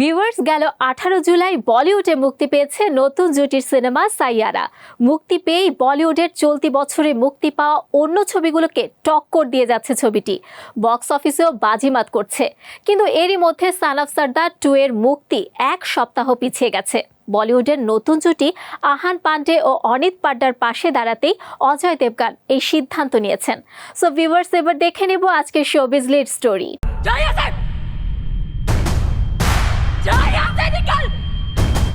Viewers, গেল আঠারো জুলাই বলিউডে মুক্তি পেয়েছে নতুন জুটির সিনেমা সাইয়ারা। মুক্তি পেয়েই বলিউডের চলতি বছরে মুক্তি পাওয়া অন্য ছবিগুলোকে টক্কর দিয়ে যাচ্ছে ছবিটি। বক্স অফিসেও বাজিমাত করছে। কিন্তু এরই মধ্যে সান অফ সর্দার টু এর মুক্তি এক সপ্তাহ পিছিয়ে গেছে। বলিউডের নতুন জুটি আহান পান্ডে ও অনিত পাড্ডার পাশে দাঁড়াতেই অজয় দেবগান এই সিদ্ধান্ত নিয়েছেন। সো ভিউয়ার্স, এবার দেখে নেব আজকের শোবিজ লিড স্টোরি।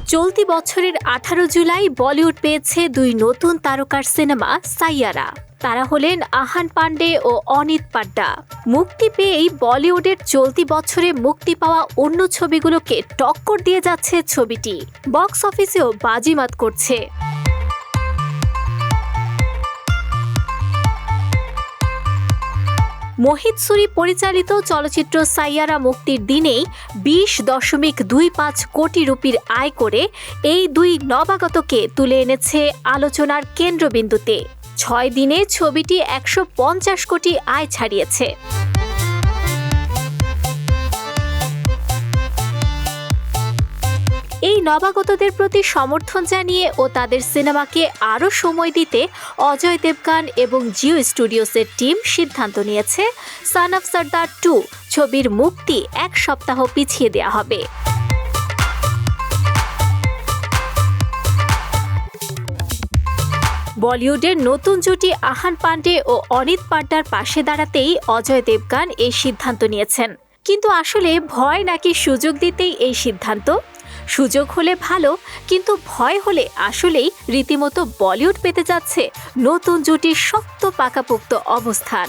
চলতি বছরের আঠারো জুলাই বলিউড পেয়েছে দুই নতুন তারকার সিনেমা সাইয়ারা। তারা হলেন আহান পান্ডে ও অনিত পাড্ডা। মুক্তি পেয়েই বলিউডের চলতি বছরে মুক্তি পাওয়া অন্য ছবিগুলোকে টক্কর দিয়ে যাচ্ছে ছবিটি। বক্স অফিসেও বাজিমাত করছে। মোহিত সুরি পরিচালিত চলচ্চিত্র সাইয়ারা মুক্তির দিনেই বিশ দশমিক দুই পাঁচ কোটি রুপির আয় করে এই দুই নবাগতকে তুলে এনেছে আলোচনার কেন্দ্রবিন্দুতে। ছয় দিনে ছবিটি একশো পঞ্চাশ কোটি আয় ছাড়িয়েছে। নবাগতদের প্রতি সমর্থন জানিয়ে ও তাদের সিনেমাকে আরও সময় দিতে অজয় দেবগান এবং জিও স্টুডিওসের টিম সিদ্ধান্ত নিয়েছে। সান অফ সর্দার টু ছবির মুক্তি এক সপ্তাহ পিছিয়ে দেওয়া হবে। বলিউডের নতুন জুটি আহান পান্ডে ও অনিত পাড্ডার পাশে দাঁড়াতেই অজয় দেবগান এই সিদ্ধান্ত নিয়েছেন। কিন্তু আসলে ভয় নাকি সুযোগ দিতেই এই সিদ্ধান্ত? সুযোগ হলে ভালো, কিন্তু ভয় হলে আসলেই রীতিমতো বলিউড পেতে যাচ্ছে নতুন জুটির শক্ত পাকাপোক্ত অবস্থান।